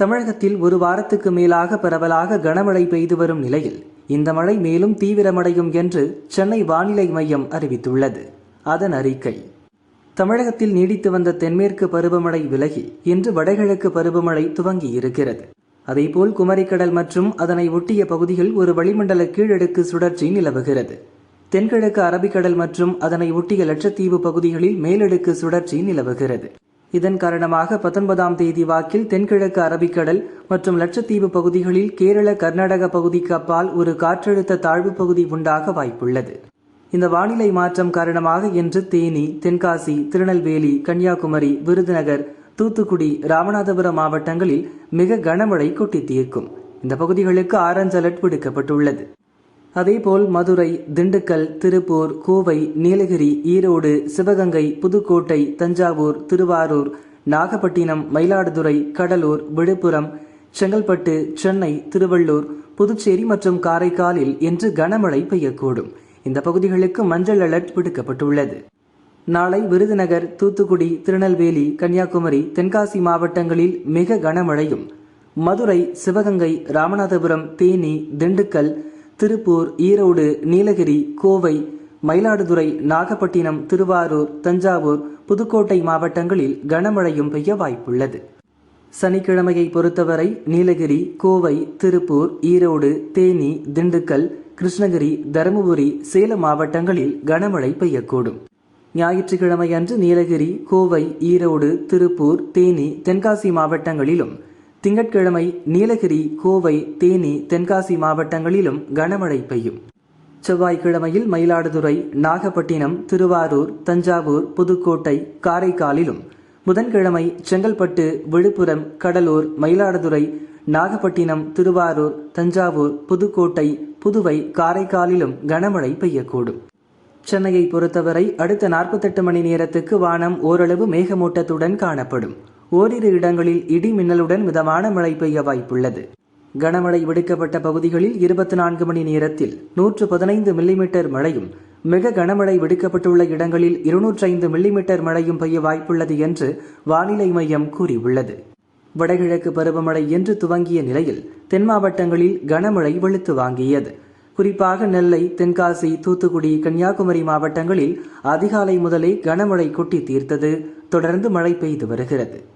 தமிழகத்தில் ஒரு வாரத்துக்கு மேலாக பரவலாக கனமழை பெய்து வரும் நிலையில் இந்த மழை மேலும் தீவிரமடையும் என்று சென்னை வானிலை மையம் அறிவித்துள்ளது. அதன் அறிக்கை தமிழகத்தில் நீடித்து வந்த தென்மேற்கு பருவமழை விலகி இன்று வடகிழக்கு பருவமழை துவங்கி இருக்கிறது அதேபோல் குமரிக்கடல் மற்றும் அதனை ஒட்டிய பகுதிகள் ஒரு வளிமண்டல கீழடுக்கு சுழற்சி நிலவுகிறது. தென்கிழக்கு அரபிக்கடல் மற்றும் அதனை ஒட்டிய லட்சத்தீவு பகுதிகளில் மேலடுக்கு சுழற்சி நிலவுகிறது. இதன் காரணமாக பத்தொன்பதாம் தேதி வாக்கில் தென்கிழக்கு அரபிக்கடல் மற்றும் லட்சத்தீவு பகுதிகளில் கேரள கர்நாடக பகுதிக்கு அப்பால் ஒரு காற்றழுத்த தாழ்வு பகுதி உண்டாக வாய்ப்புள்ளது. இந்த வானிலை மாற்றம் காரணமாக இன்று தேனி தென்காசி திருநெல்வேலி கன்னியாகுமரி விருதுநகர் தூத்துக்குடி ராமநாதபுரம் மாவட்டங்களில் மிக கனமழை கொட்டி தீர்க்கும். இந்த பகுதிகளுக்கு ஆரஞ்ச் அலர்ட் விடுக்கப்பட்டுள்ளது. அதேபோல் மதுரை திண்டுக்கல் திருப்பூர் கோவை நீலகிரி ஈரோடு சிவகங்கை புதுக்கோட்டை தஞ்சாவூர் திருவாரூர் நாகப்பட்டினம் மயிலாடுதுறை கடலூர் விழுப்புரம் செங்கல்பட்டு சென்னை திருவள்ளூர் புதுச்சேரி மற்றும் காரைக்காலில் இன்று கனமழை பெய்யக்கூடும். இந்த பகுதிகளுக்கு மஞ்சள் அலர்ட் விடுக்கப்பட்டுள்ளது. நாளை விருதுநகர் தூத்துக்குடி திருநெல்வேலி கன்னியாகுமரி தென்காசி மாவட்டங்களில் மிக கனமழையும். மதுரை சிவகங்கை ராமநாதபுரம் தேனி திண்டுக்கல் திருப்பூர் ஈரோடு நீலகிரி கோவை மயிலாடுதுறை நாகப்பட்டினம் திருவாரூர் தஞ்சாவூர் புதுக்கோட்டை மாவட்டங்களில் கனமழையும் பெய்ய வாய்ப்புள்ளது. சனிக்கிழமையை பொறுத்தவரை நீலகிரி கோவை திருப்பூர் ஈரோடு தேனி திண்டுக்கல் கிருஷ்ணகிரி தருமபுரி சேலம் மாவட்டங்களில் கனமழை பெய்யக்கூடும். ஞாயிற்றுக்கிழமை அன்று நீலகிரி கோவை ஈரோடு திருப்பூர் தேனி தென்காசி மாவட்டங்களிலும் திங்கட்கிழமை நீலகிரி கோவை தேனி தென்காசி மாவட்டங்களிலும் கனமழை பெய்யும். செவ்வாய்க்கிழமையில் மயிலாடுதுறை நாகப்பட்டினம் திருவாரூர் தஞ்சாவூர் புதுக்கோட்டை காரைக்காலிலும். புதன்கிழமை செங்கல்பட்டு விழுப்புரம் கடலூர் மயிலாடுதுறை நாகப்பட்டினம் திருவாரூர் தஞ்சாவூர் புதுக்கோட்டை புதுவை காரைக்காலிலும் கனமழை பெய்யக்கூடும். சென்னையை பொறுத்தவரை அடுத்த நாற்பத்தெட்டு மணி நேரத்துக்கு வானம் ஓரளவு மேகமூட்டத்துடன் காணப்படும். ஓரிரு இடங்களில் இடி மின்னலுடன் மிதமான மழை பெய்ய வாய்ப்புள்ளது. கனமழை விடுக்கப்பட்ட பகுதிகளில் இருபத்தி நான்கு மணி நேரத்தில் நூற்று பதினைந்து மில்லிமீட்டர் மழையும் மிக கனமழை விடுக்கப்பட்டுள்ள இடங்களில் இருநூற்றி ஐந்து மில்லிமீட்டர் மழையும் பெய்ய வாய்ப்புள்ளது என்று வானிலை மையம் கூறியுள்ளது. வடகிழக்கு பருவமழை என்று துவங்கிய நிலையில் தென் மாவட்டங்களில் கனமழை வெளுத்து வாங்கியது. குறிப்பாக நெல்லை தென்காசி தூத்துக்குடி கன்னியாகுமரி மாவட்டங்களில் அதிகாலை முதலே கனமழை கொட்டி தீர்த்தது. தொடர்ந்து மழை பெய்து வருகிறது.